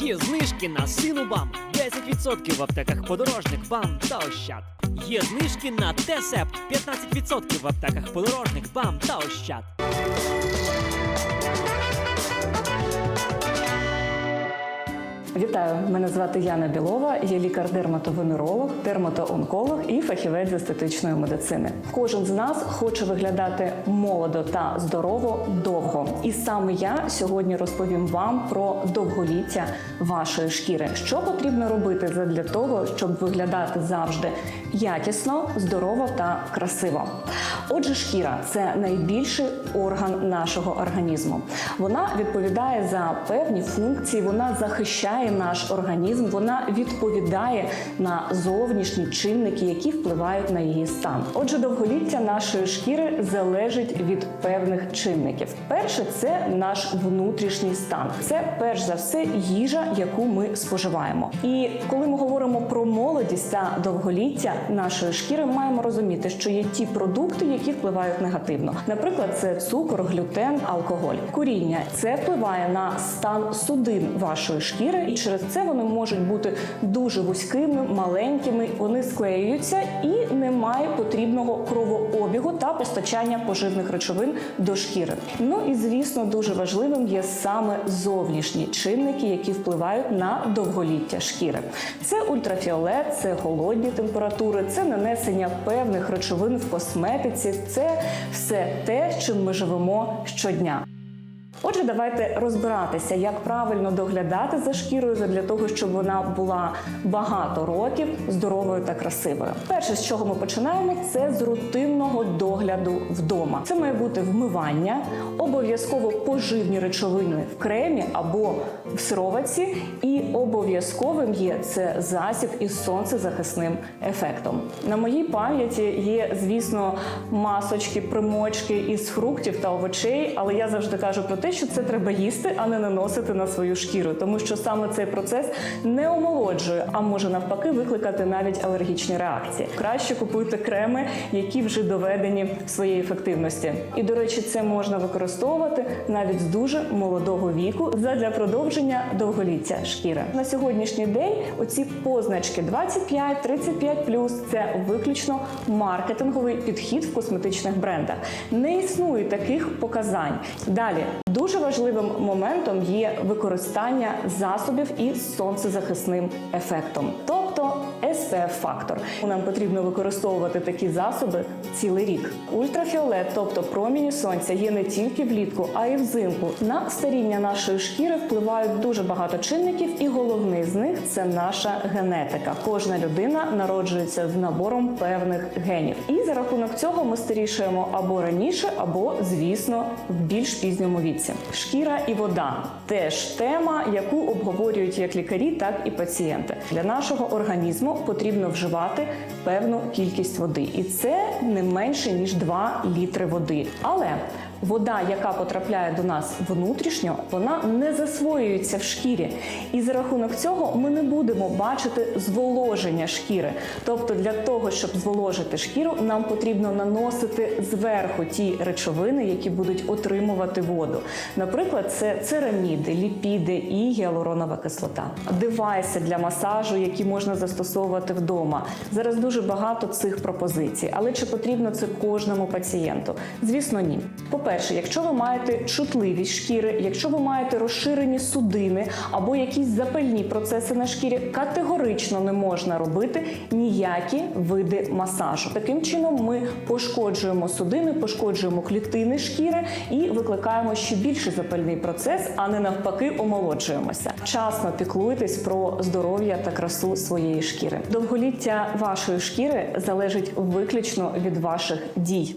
Є знижки на сину бам, 10% в аптеках подорожник, бам та ощад. Є знижки на Тесепт 15% в аптеках подорожник, бам та ощад. Вітаю, мене звати Яна Білова. Я лікар-дерматовенеролог, дерматоонколог і фахівець з естетичної медицини. Кожен з нас хоче виглядати молодо та здорово довго. І саме я сьогодні розповім вам про довголіття вашої шкіри. Що потрібно робити для того, щоб виглядати завжди якісно, здорово та красиво. Отже, шкіра це найбільший орган нашого організму. Вона відповідає за певні функції, вона захищає наш організм, вона відповідає на зовнішні чинники, які впливають на її стан. Отже, довголіття нашої шкіри залежить від певних чинників. Перше це наш внутрішній стан. Це перш за все їжа, яку ми споживаємо. І коли ми говоримо про молодість та довголіття нашої шкіри, маємо розуміти, що є ті продукти, які впливають негативно. Наприклад, це цукор, глютен, алкоголь. Куріння це впливає на стан судин вашої шкіри, і через це вони можуть бути дуже вузькими, маленькими. Вони склеюються і немає потрібного кровообігу та постачання поживних речовин до шкіри. Ну і звісно, дуже важливим є саме зовнішні чинники, які впливають на довголіття шкіри. Це ультрафіолет, це холодні температури, це нанесення певних речовин в косметиці. Це все те, чим живемо щодня. Отже, давайте розбиратися, як правильно доглядати за шкірою для того, щоб вона була багато років здоровою та красивою. Перше, з чого ми починаємо, це з рутинного догляду вдома. Це має бути вмивання, обов'язково поживні речовини в кремі або в сироватці, і обов'язковим є це засіб із сонцезахисним ефектом. На моїй пам'яті є, звісно, масочки, примочки із фруктів та овочей, але я завжди кажу про те, що це треба їсти, а не наносити на свою шкіру, тому що саме цей процес не омолоджує, а може навпаки викликати навіть алергічні реакції. Краще купуйте креми, які вже доведені в своїй ефективності. І до речі, це можна використовувати навіть з дуже молодого віку задля продовження довголіття шкіри. На сьогоднішній день оці позначки 25-35+, це виключно маркетинговий підхід в косметичних брендах. Не існує таких показань. Далі дуже важливим моментом є використання засобів із сонцезахисним ефектом, тобто spf фактор Нам потрібно використовувати такі засоби цілий рік. Ультрафіолет, тобто проміні сонця, є не тільки влітку, а й взимку. На старіння нашої шкіри впливають дуже багато чинників, і головний з них це наша генетика. Кожна людина народжується з набором певних генів. І за рахунок цього ми старішаємо або раніше, або, звісно, в більш пізньому віці. Шкіра і вода теж тема, яку обговорюють як лікарі, так і пацієнти. Для нашого організму потрібно вживати певну кількість води, і це не менше ніж 2 літри води. Але Вода, яка потрапляє до нас внутрішньо, вона не засвоюється в шкірі, і за рахунок цього ми не будемо бачити зволоження шкіри. Тобто, для того, щоб зволожити шкіру, нам потрібно наносити зверху ті речовини, які будуть отримувати воду. Наприклад, це цераміди, ліпіди і гіалуронова кислота, девайси для масажу, які можна застосовувати вдома. Зараз дуже багато цих пропозицій, але чи потрібно це кожному пацієнту? Звісно, ні. По-перше, якщо ви маєте чутливість шкіри, якщо ви маєте розширені судини або якісь запальні процеси на шкірі, категорично не можна робити ніякі види масажу. Таким чином, ми пошкоджуємо судини, пошкоджуємо клітини шкіри і викликаємо ще більший запальний процес, а не навпаки, омолоджуємося. Вчасно піклуйтесь про здоров'я та красу своєї шкіри. Довголіття шкіри залежить виключно від ваших дій.